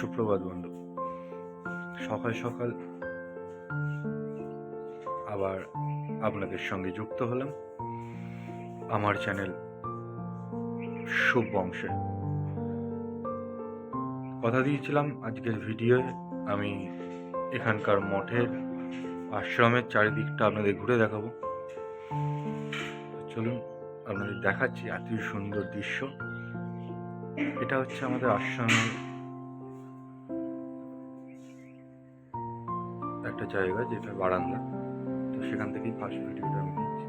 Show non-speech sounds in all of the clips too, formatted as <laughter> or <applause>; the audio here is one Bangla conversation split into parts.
সুপ্রভাত, বন্ধু। সকাল সকাল আবার আপনাদের সঙ্গে যুক্ত হলাম আমার চ্যানেল শুভ বংশে কথা দিয়েছিলাম আজকের ভিডিওয়ে, আমি এখানকার মঠের আশ্রমের চারিদিকটা আপনাদের ঘুরে দেখাবো। চলুন, আপনাদের দেখাচ্ছি এত সুন্দর দৃশ্য। এটা হচ্ছে আমাদের আশ্রমের একটা জায়গা যেটা বারান্দা। তো সেখান থেকেই ফার্স্ট ভিডিওটা আমি দিচ্ছি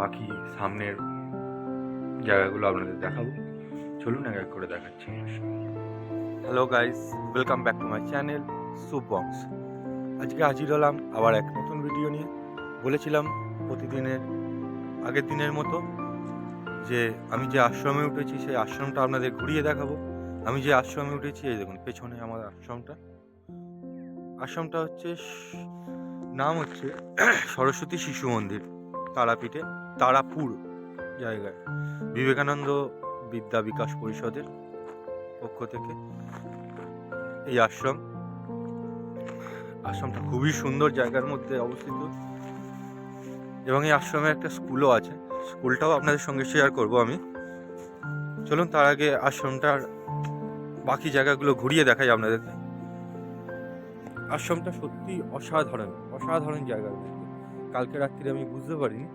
বাকি সামনের জায়গাগুলো আপনাদের দেখাবো। চলুন এক এক করে দেখাচ্ছি। Hello guys welcome back to my channel soup box আজকে হাজির হলাম আবার এক নতুন ভিডিও নিয়ে। বলেছিলাম প্রতিদিনের, আগের দিনের মতো যে আমি যে আশ্রমে উঠেছি, সেই আশ্রমটা আপনাদের ঘুরিয়ে দেখাবো। আমি যে আশ্রমে উঠেছি, এই দেখুন, পেছনে আমার আশ্রমটা। আশ্রমটা হচ্ছে নাম হচ্ছে <clears throat> সরস্বতী শিশু মন্দির, তারাপীঠে, তারাপুর জায়গায়। বিবেকানন্দ বিদ্যা বিকাশ পরিষদের পক্ষ থেকে এই আশ্রম। আশ্রমটা খুবই সুন্দর জায়গার মধ্যে অবস্থিত। এবং এই আশ্রমে একটা স্কুলও আছে। স্কুলটাও আপনাদের সঙ্গে শেয়ার করব আমি। চলুন, তার আগে আশ্রমটার বাকি জায়গাগুলো ঘুরিয়ে দেখাই আপনাদেরকে আশ্রমটা সত্যি অসাধারণ অসাধারণ জায়গা কালকে রাত্রিরে আমি বুঝতে পারিনি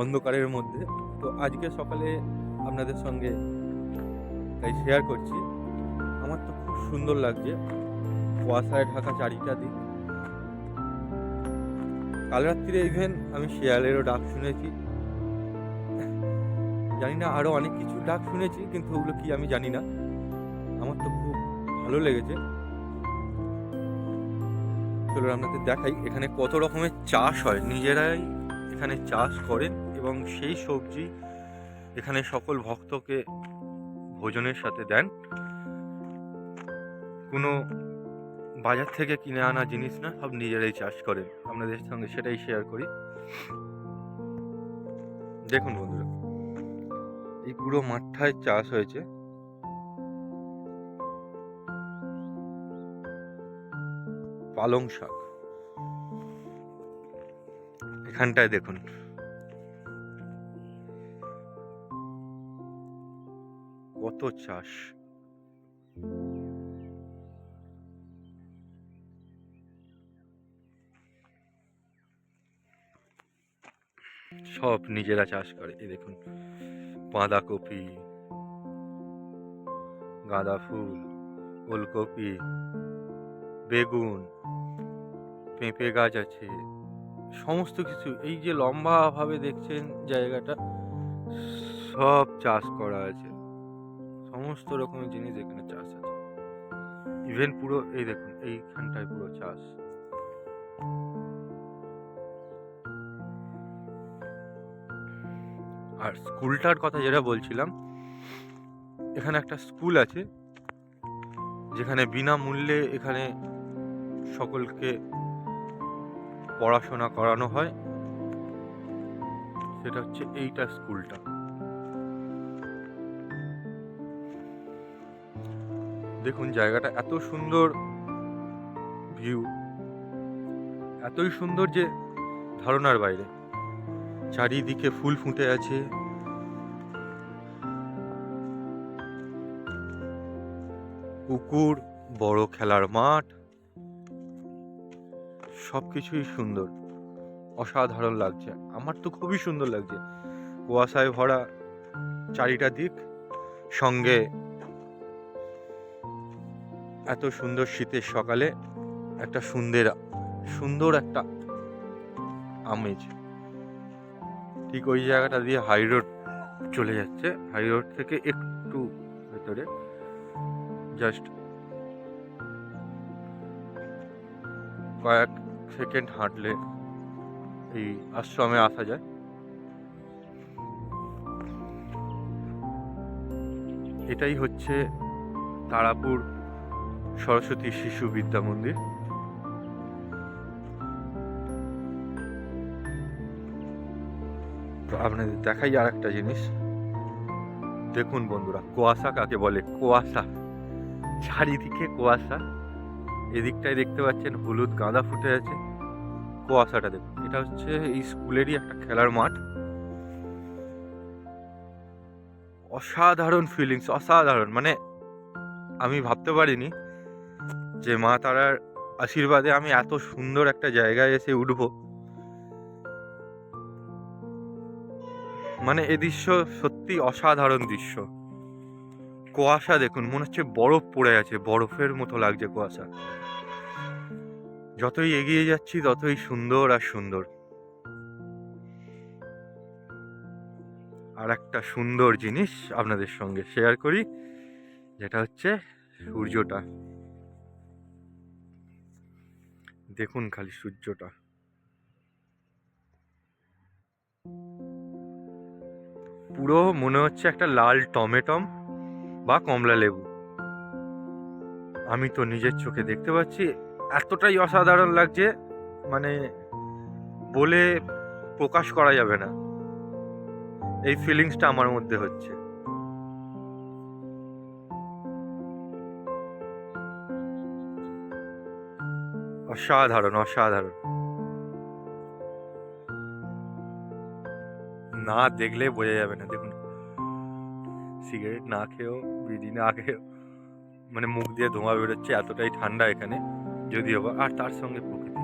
অন্ধকারের মধ্যে। তো আজকে সকালে আপনাদের সঙ্গে তাই শেয়ার করছি। আমার তো খুব সুন্দর লাগছে কুয়াশায় ঢাকা চারিটা দিক কাল রাত্রিরে ইভেন আমি শেয়ালেরও ডাক শুনেছি। জানি না আরও অনেক কিছু ডাক শুনেছি, কিন্তু ওগুলো কি আমি জানি না। আমার তো খুব ভালো লেগেছে। চলো আপনাদের দেখাই, এখানে কত রকমের চাষ হয়। নিজেরাই এখানে চাষ করেন এবং সেই সবজি এখানে সকল ভক্তকে ভোজনের সাথে দেন। কোনো বাজার থেকে কিনে আনা জিনিস না, সব নিজেরাই চাষ করেন। আপনাদের সঙ্গে সেটাই শেয়ার করি। দেখুন বন্ধুরা, এই পুরো মাঠটায় চাষ হয়েছে। পালং শাক। এখানটায় দেখুন। কত চাষ। সব নিজেরা চাষ করে, এই দেখুন। বাঁধাকপি গাঁদা ফুল ওলকপি, বেগুন। পেঁপে গাছ আছে, সমস্ত কিছু। এই যে লম্বাভাবে দেখছেন জায়গাটা, সব চাষ করা আছে। সমস্ত রকমের জিনিস এখানে চাষ আছে। ইভেন পুরো, এই দেখুন, এইখানটায় পুরো চাষ। আর স্কুলটার কথা যেটা বলছিলাম, এখানে একটা স্কুল আছে, যেখানে বিনামূল্যে এখানে সকলকে পড়াশোনা করানো হয়, সেটা হচ্ছে এইটা স্কুলটা। দেখুন, জায়গাটা এত সুন্দর ভিউ এতই সুন্দর যে ধারণার বাইরে। চারিদিকে ফুল ফুটে আছে। পুকুর, বড় খেলার মাঠ সব কিছুই সুন্দর। অসাধারণ লাগছে। আমার তো খুবই সুন্দর লাগছে। কুয়াশায় ভরা চারিটা দিক সঙ্গে এত সুন্দর শীতের সকালে একটা সুন্দর সুন্দর একটা আমেজ। ঠিক ওই জায়গাটা দিয়ে হাই রোড চলে যাচ্ছে। হাই রোড থেকে একটু ভেতরে। জাস্ট কয়েক সেকেন্ড হাঁটলে এই আশ্রমে আসা যায়। এটাই হচ্ছে তারাপুর সরস্বতী শিশু বিদ্যা মন্দির। আপনাদের দেখাই আর একটা জিনিস। দেখুন বন্ধুরা, কুয়াশা কাকে বলে? কুয়াশা। চারিদিকে কুয়াশা। এদিকটায় দেখতে পাচ্ছেন হলুদ গাঁদা ফুটে আছে। কুয়াশাটা দেখুন। এটা হচ্ছে এই স্কুলেরই একটা খেলার মাঠ। অসাধারণ ফিলিংস অসাধারণ। মানে আমি ভাবতে পারিনি যে মা তারার আশীর্বাদে আমি এত সুন্দর একটা জায়গায় এসে উঠবো। মানে এ দৃশ্য সত্যি অসাধারণ দৃশ্য। কুয়াশা দেখুন, মনে হচ্ছে বরফ পড়ে আছে, বরফের মতো লাগছে কুয়াশা। যতই এগিয়ে যাচ্ছি, ততই সুন্দর আর সুন্দর। আর একটা সুন্দর জিনিস আপনাদের সঙ্গে শেয়ার করি, যেটা হচ্ছে সূর্যটা। দেখুন খালি সূর্যটা। পুরো মনে হচ্ছে একটা লাল টমেটম। বা কমলা লেবু। আমি তো নিজের চোখে দেখতে পাচ্ছি, এতটাই অসাধারণ লাগছে মানে বলে প্রকাশ করা যাবে না। এই ফিলিংসটা আমার মধ্যে হচ্ছে। অসাধারণ অসাধারণ। না দেখলে বোঝা যাবে না, দেখুন। সিগারেট না খেয়েও বিড়ি না খেয়েও মানে মুখ দিয়ে ধোঁয়া বেরোচ্ছে, এতটাই ঠান্ডা এখানে, যদিও বা, আর তার সঙ্গে প্রকৃতি।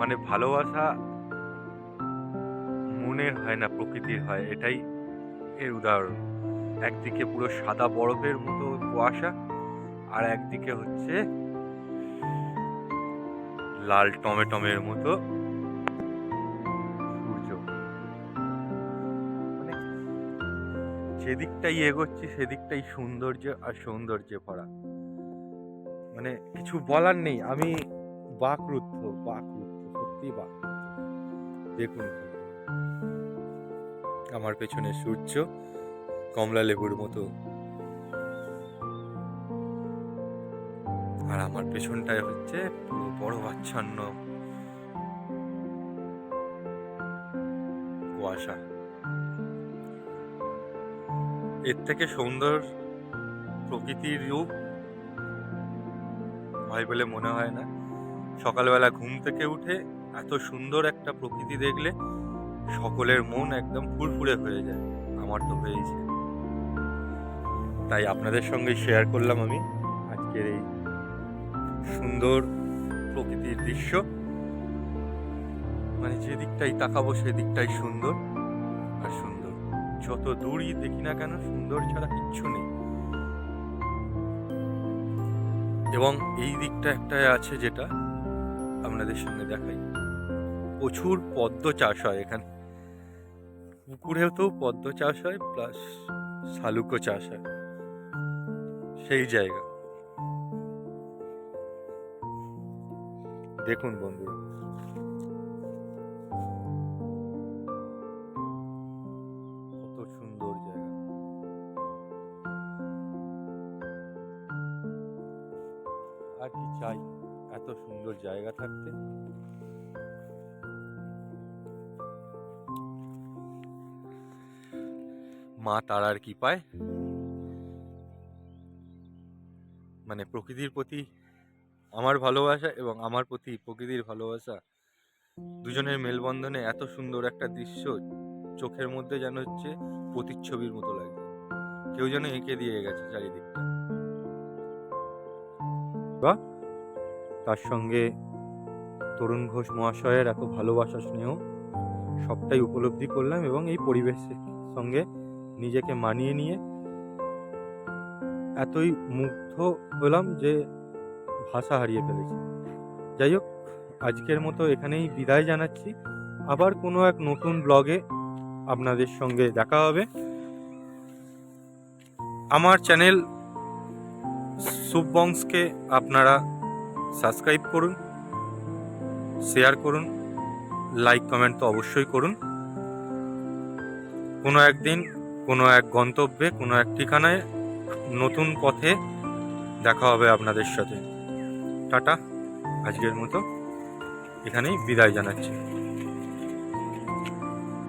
মানে ভালোবাসা মনের হয় না প্রকৃতির হয়, এটাই এর উদাহরণ। একদিকে পুরো সাদা বরফের মতো কুয়াশা, আর একদিকে হচ্ছে লাল টমেটমের মতো যেদিকটাই এগোচ্ছি, সেদিকটাই সৌন্দর্য আর সৌন্দর্যে ভরা। মানে কিছু বলার নেই, আমি বাকরুদ্ধ বাকরুদ্ধ সত্যি বাক দেখুন, আমার পেছনে সূর্য, কমলা লেবুর মতো। আর আমার পেছনটায় হচ্ছে পুরো বড় আচ্ছন্ন কুয়াশা। এর থেকে সুন্দর প্রকৃতির রূপ হয় বলে মনে হয় না। সকালবেলা ঘুম থেকে উঠে এত সুন্দর একটা প্রকৃতি দেখলে সকলের মন একদম ফুরফুরে হয়ে যায়, আমার তো হয়েছে। তাই আপনাদের সঙ্গে শেয়ার করলাম আমি আজকের এই সুন্দর প্রকৃতির দৃশ্য। মানে যে দিকটাই তাকাবো সেদিকটাই সুন্দর আর সুন্দর যত দূরই দেখি না কেন, সুন্দর ছাড়া কিচ্ছু নেই। এবং এই দিকটা একটা আছে যেটা আপনাদের সঙ্গে দেখাই। প্রচুর পদ্ম চাষ হয় এখানে। পুকুরেও তো পদ্ম চাষ হয়, প্লাস শালুকও চাষ হয়। সেই জায়গা। দেখুন বন্ধুরা। জায়গা থাকতে? মা তারার কি পায়? মানে প্রকৃতির প্রতি আমার ভালোবাসা এবং আমার প্রতি প্রকৃতির ভালোবাসা দুজনের মেলবন্ধনে এত সুন্দর একটা দৃশ্য চোখের মধ্যে যেন হচ্ছে প্রতিচ্ছবির মতো লাগে। কেউ যেন এঁকে দিয়ে গেছে চারিদিকটা। বা তার সঙ্গে তরুণ ঘোষ মহাশয়ের এত ভালোবাসা স্নেহ সবটাই উপলব্ধি করলাম এবং এই পরিবেশের সঙ্গে নিজেকে মানিয়ে নিয়ে এতই মুগ্ধ হলাম যে ভাষা হারিয়ে ফেলেছি। যাই হোক, আজকের মতো এখানেই বিদায় জানাচ্ছি। আবার কোনো এক নতুন ব্লগে আপনাদের সঙ্গে দেখা হবে। আমার চ্যানেল সুববংশকে আপনারা সাবস্ক্রাইব করুন, শেয়ার করুন, লাইক, কমেন্ট তো অবশ্যই করুন। কোনো একদিন, কোনো এক গন্তব্যে, কোনো এক ঠিকানায় নতুন পথে দেখা হবে আপনাদের সাথে। টাটা, আজকের মতো এখানেই বিদায় জানাচ্ছি।